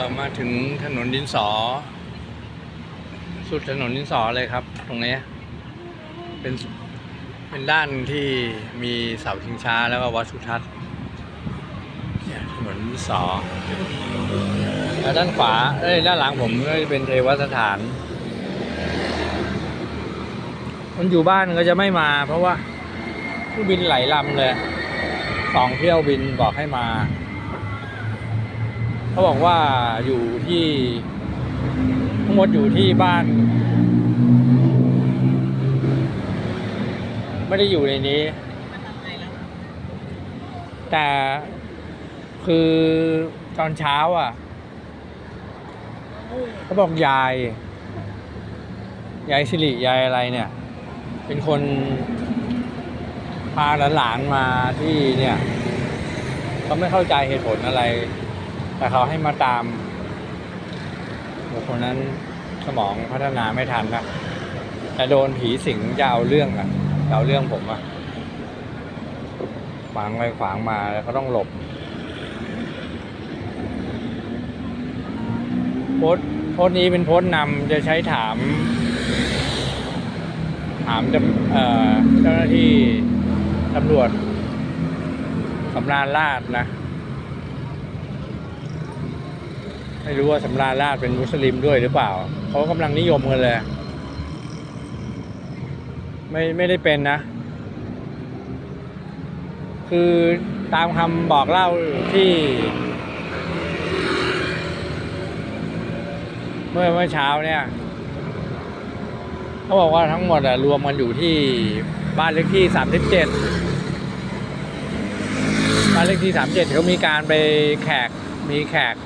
อมาถึงถนนดินสอ สุดถนนดินสอเลยครับ ตรงนี้ เป็นเป็นด้านที่มีเสาชิงช้าแล้วก็วัดสุทัศน์เนี่ยถนนดินสอแล้วด้านขวาเอ้ยด้านหลังผมก็จะเป็นเทวสถาน คนอยู่บ้านก็จะไม่มา เพราะว่าเครื่องบินไหลลำเลยสองเที่ยวบินบอกให้มา เขาบอกว่าอยู่ที่ทั้งหมดอยู่ที่บ้าน ไม่ได้อยู่ในนี้ แต่คือตอนเช้าอะเขาบอกยาย ยายสิริยายอะไรเนี่ย เป็นคนพาหลานๆมาที่เนี่ยเขาไม่เข้าใจเหตุผลอะไร แต่เขาให้มาตามบุคคลนั้นสมองพัฒนาไม่ทันนะแต่โดนผีสิงจะเอาเรื่องอะจะเอาเรื่องผมอะขวางไปขวางมาแล้วก็ต้องหลบโพสต์โพสนี้เป็นโพสนำจะใช้ถาม ถามเอ่อเจ้าหน้าที่ตำรวจสำราญราชนะ ไม่รู้ว่าสำราญราชเป็นมุสลิมด้วยหรือเปล่า เขากำลังนิยมกันเลย ไม่ไม่ได้เป็นนะ คือตามคำบอกเล่าที่ เมื่อเมื่อเช้าเนี่ยเขาบอกว่าทั้งหมดอะรวมกันอยู่ที่บ้านเลขที่สามสิบเจ็ดบ้านเลขที่สามเจ็ดเขามีการไปแขกมีแขก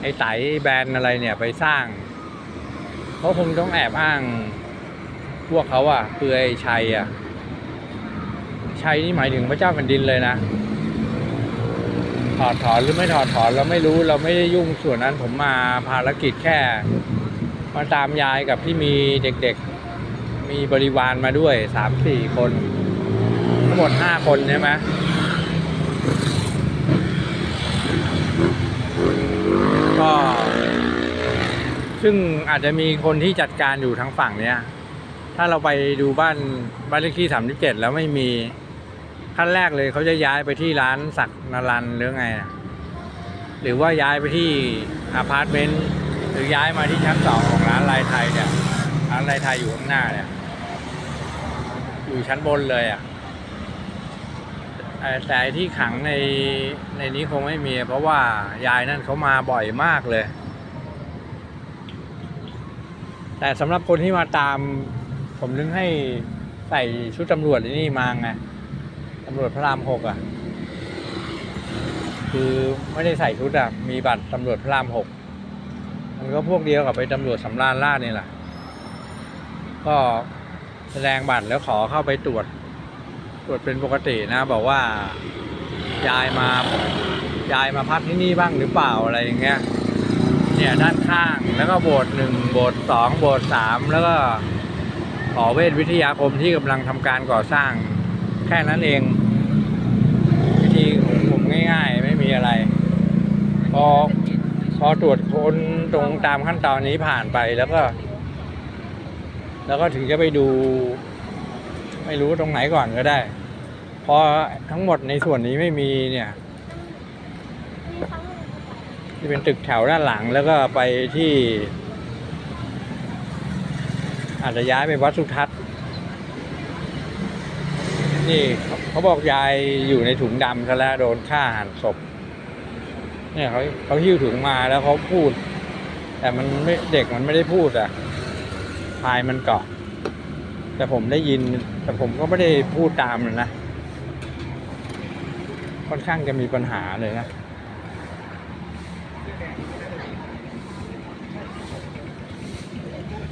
ไอ้ไตแบรนด์อะไรเนี่ยไปสร้างเขาคงต้องแอบอ้าง พวกเขาอะคือไอ้ชัยอะชัยนี่หมายถึงพระเจ้าแผ่นดินเลยนะ ถอดถอนหรือไม่ถอดถอนเราไม่รู้เราไม่ได้ยุ่งส่วนนั้นผมมาภารกิจแค่ มาตามยายกับที่มีเด็กๆ มีบริวารมาด้วยสามสี่คน ทั้งหมดห้าคนใช่ไหมก็ ซึ่งอาจจะมีคนที่จัดการอยู่ทางฝั่งเนี้ย ถ้าเราไปดูบ้านบ้านเลขที่สามสิบเจ็ดแล้วไม่มีขั้นแรกเลยเขาจะย้ายไปที่ร้านสักนารันหรือไง หรือว่าย้ายไปที่อพาร์ตเมนต์หรือย้ายมาที่ชั้นสองของร้านลายไทยเนี่ยร้านลายไทยอยู่ข้างหน้าเนี่ยอยู่ชั้นบนเลยอะแต่ที่ขังในในนี้คงไม่มี เพราะว่ายายนั่นเขามาบ่อยมากเลย แต่สำหรับคนที่มาตาม ผมนึกให้ใส่ชุดตำรวจนี่มาไงตำรวจพระรามหกอะ คือไม่ได้ใส่ชุดอะ มีบัตรตำรวจพระรามหกมันก็พวกเดียวกับไปตำรวจสำราญราชนี่แหละ ก็แสดงบัตรแล้วขอเข้าไปตรวจ ตรวจเป็นปกตินะ บอกว่ายายมายายมาพักที่นี่บ้างหรือเปล่าอะไรอย่างเงี้ย เนี่ยด้านข้าง แล้วก็โบสถ์หนึ่งโบสถ์สองโบสถ์สามแล้วก็หอเวทวิทยาคมที่กำลังทำการก่อสร้างแค่นั้นเอง วิธีของผมง่ายๆ ไม่มีอะไร พอพอตรวจค้นตรงตามขั้นตอนนี้ผ่านไปแล้วก็ แล้วก็ถึงจะไปดู ไม่รู้ตรงไหนก่อนก็ได้ พอทั้งหมดในส่วนนี้ไม่มีเนี่ย ที่เป็นตึกแถวด้านหลังแล้วก็ไปที่ อาจจะย้ายไปวัดสุทัศน์นี่เขาบอกยายอยู่ในถุงดำซะแล้วโดนฆ่าหันศพ เนี่ยเขาเขาหิ้วถุงมาแล้วเขาพูด แต่มันไม่เด็กมันไม่ได้พูดอะพายมันเกาะแต่ผมได้ยิน แต่ผมก็ไม่ได้พูดตามมันนะค่อนข้างจะมีปัญหาเลยนะ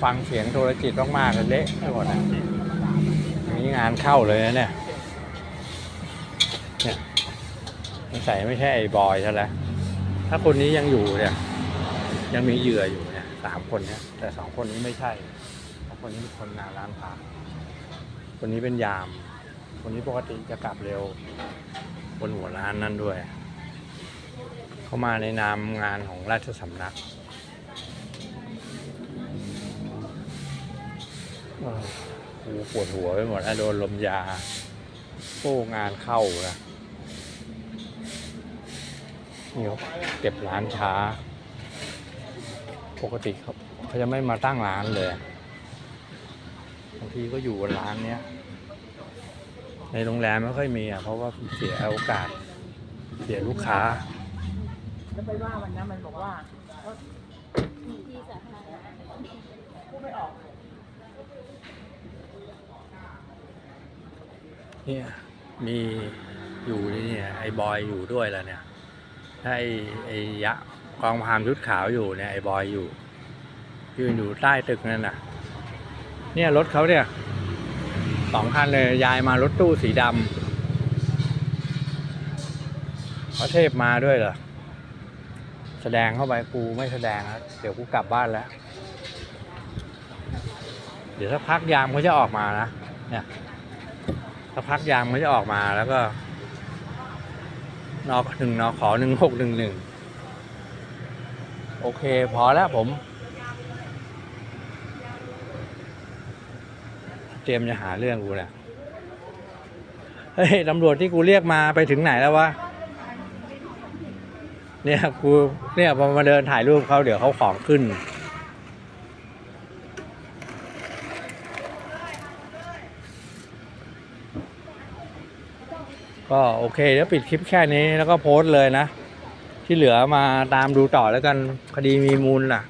ฟังเสียงโทรจิตมากๆเลยเละไปหมดนะอันนี้งานเข้าเลยนะเนี่ยเนี่ยมันใส่ไม่ใช่ไอ้บอยซะแล้วถ้าคนนี้ยังอยู่เนี่ย ยังมีเหยื่ออยู่เนี่ยสามคนเนี่ยแต่สองคนนี้ไม่ใช่สองคนนี้เป็นคนงานร้านพาคนนี้เป็นยาม คนนี้ปกติจะกลับเร็วบนหัวร้านนั่นด้วย เขามาในนามงานของราชสำนักกูปวดหัวไปหมดอะโดนลมยาโอ้งานเข้านะนี่เขาเก็บร้านช้า ปกติเขาเขาจะไม่มาตั้งร้านเลยบางทีก็อยู่บนร้านเนี้ย ในโรงแรมไม่ค่อยมีอะ เพราะว่าเสียโอกาส เสียลูกค้า แล้วไปว่ามันนะมันบอกว่าที่สาธารณะพูดไม่ออกเนี่ยมีอยู่นี่เนี่ยไอ้บอยอยู่ด้วยแล้วเนี่ยถ้าไอ้ไอ้ยะกองพามชุดขาวอยู่เนี่ยไอ้บอยอยู่ยืนอยู่ใต้ตึกนั่นน่ะ เนี่ยรถเขาเนี่ยสองคันเลยยายมารถตู้สีดำพระเทพมาด้วยเหรอ แสดงเข้าไปกูไม่แสดงแล้วเดี๋ยวกูกลับบ้านแล้ว เดี๋ยวสักพักยามเขาจะออกมานะเนี่ยสักพักยามเขาจะออกมาแล้วก็นอหนึ่งนอขอหนึ่งหกหนึ่งหนึ่งโอเค พอแล้วผม เตรียมจะหาเรื่องกูแหละเฮ้ยตำรวจที่กูเรียกมาไปถึงไหนแล้ววะ เนี่ยกูเนี่ยพอมาเดินถ่ายรูปเขาเดี๋ยวเขาของขึ้น ก็โอเคเดี๋ยวปิดคลิปแค่นี้แล้วก็โพสต์เลยนะ ที่เหลือมาตามดูต่อแล้วกันคดีมีมูลน่ะ